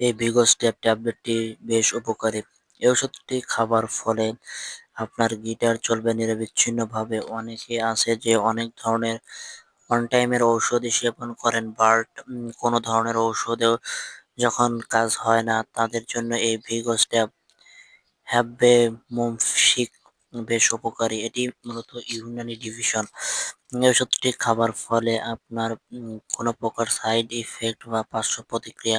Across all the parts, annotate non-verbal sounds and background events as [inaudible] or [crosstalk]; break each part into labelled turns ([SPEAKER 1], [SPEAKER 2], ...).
[SPEAKER 1] এই স্টেপ ট্যাবলেটটি বেশ উপকারী। এই ওষুধটি খাবার ফলে আপনার গিটার চলবে নিরবিচ্ছিন্নভাবে। অনেকে আছে যে অনেক ধরনের অন টাইমের ঔষধই সেবন করেন বাট কোনো ধরনের ঔষধেও যখন কাজ হয় না, তাদের জন্য এই ভিগো হ্যাভ বে মোমফিক বেশ উপকারী। এটি মূলত ইউনানি ডিভিশন। ওষুধটি খাবার ফলে আপনার কোনো প্রকার সাইড ইফেক্ট বা পার্শ্ব প্রতিক্রিয়া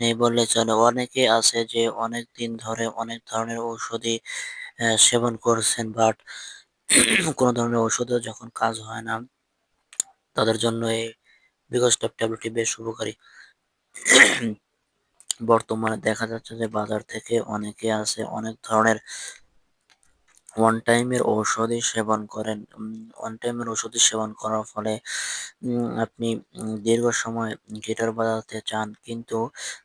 [SPEAKER 1] নেই বললে চলে। অনেকে আছে যে অনেক দিন ধরে অনেক ধরনের ঔষধি সেবন করছেন বাট কোনো ধরনের ওষুধেও যখন কাজ হয় না, তাদের জন্য এই বিগস্টপ ট্যাবলেটটি বেশ উপকারী। বর্তমানে দেখা যাচ্ছে যে বাজার থেকে অনেকে আছে অনেক ধরনের ওয়ান টাইমের ঔষধই সেবন করেন ওয়ান টাইমের ওষুধই সেবন করার ফলে আপনি দীর্ঘ সময় গিটার বাজাতে চান, কিন্তু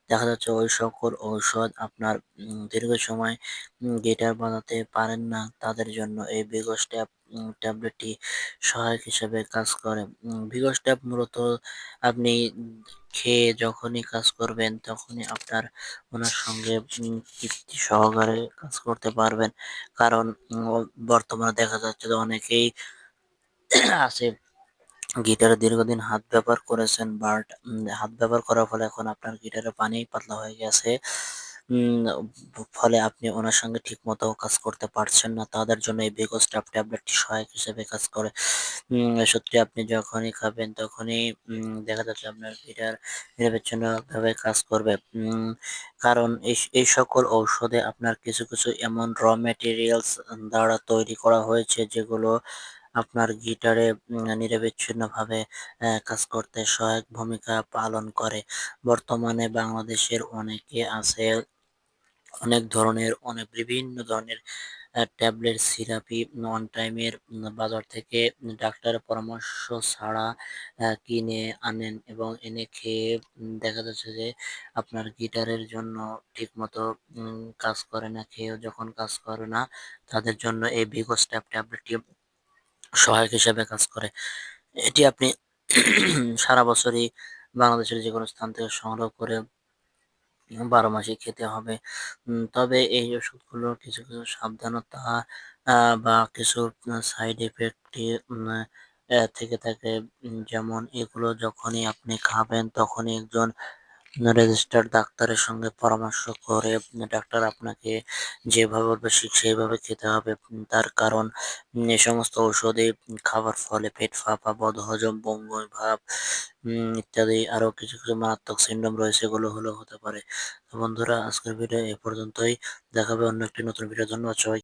[SPEAKER 1] দেখা যাচ্ছে ওই সকল ঔষধ আপনার দীর্ঘ সময় গিটার বাজাতে পারেন না। তাদের জন্য এই বিগ ট্যাব ট্যাবলেটটি সহায়ক হিসেবে কাজ করে। বিগস ট্যাব মূলত আপনি খেয়ে যখনই কাজ করবেন, তখনই আপনার ওনার সঙ্গে তৃপ্তি সহকারে কাজ করতে পারবেন। কারণ বর্তমানে দেখা যাচ্ছে যে অনেকেই আছে গিটারে দীর্ঘদিন হাত ব্যবহার করেছেন বাট হাত ব্যবহার করার ফলে এখন আপনার গিটারে পানি পাতলা হয়ে গেছে। ফলে আপনি ওনার সঙ্গে ঠিকমতো কাজ করতে পারছেন না। তাদের জন্য এই বেগো স্টাফ ট্যাবলেটটি সহায়ক হিসেবে কাজ করে। সত্যি আপনি যখনই খাবেন তখনই দেখা যাচ্ছে আপনার গিটার নিরবিচ্ছিন্নভাবে কাজ করবে। কারণ এই এই সকল ঔষধে আপনার কিছু কিছু এমন র ম্যাটেরিয়ালস দ্বারা তৈরি করা হয়েছে যেগুলো আপনার গিটারে নিরবিচ্ছিন্নভাবে কাজ করতে সহায়ক ভূমিকা পালন করে। বর্তমানে বাংলাদেশের অনেকে আছে অনেক ধরনের, অনেক বিভিন্ন ধরনের ট্যাবলেট, সিরাপি ওয়ান টাইমের বাজার থেকে ডাক্তারের পরামর্শ ছাড়া কিনে আনেন এবং এনে খেয়ে দেখা যাচ্ছে যে আপনার গিটারের জন্য ঠিকমতো কাজ করে না, খেয়েও যখন কাজ করে না, তাদের জন্য এই ভিগো স্ট্যাপ ট্যাবলেটটি সহায়ক হিসেবে কাজ করে। এটি আপনি [clears throat] সারা বছরই বাংলাদেশের যে কোনো স্থান থেকে সংগ্রহ করে বারো মাসে খেতে হবে। তবে এই ওষুধগুলোর কিছু কিছু সাবধানতা বা কিছু সাইড এফেক্ট থেকে থাকে। যেমন এগুলো যখনই আপনি খাবেন, তখনই একজন রেজিস্টার্ড ডাক্তারের সঙ্গে পরামর্শ করে ডাক্তার আপনাকে যেভাবে বলবে সেইভাবে খেতে হবে। তার কারণ এ সমস্ত ঔষধে খাবার ফলে পেট ফাঁপা, বদহজম বঙ্গই ভাব ইত্যাদি আরও কিছু কিছু মারাত্মক সিন্ডম রয়েছে, এগুলো হলেও হতে পারে। তো বন্ধুরা, আজকের ভিডিও এ পর্যন্তই। দেখাবে অন্য একটি নতুন ভিডিও ধন্যবাদ সবাই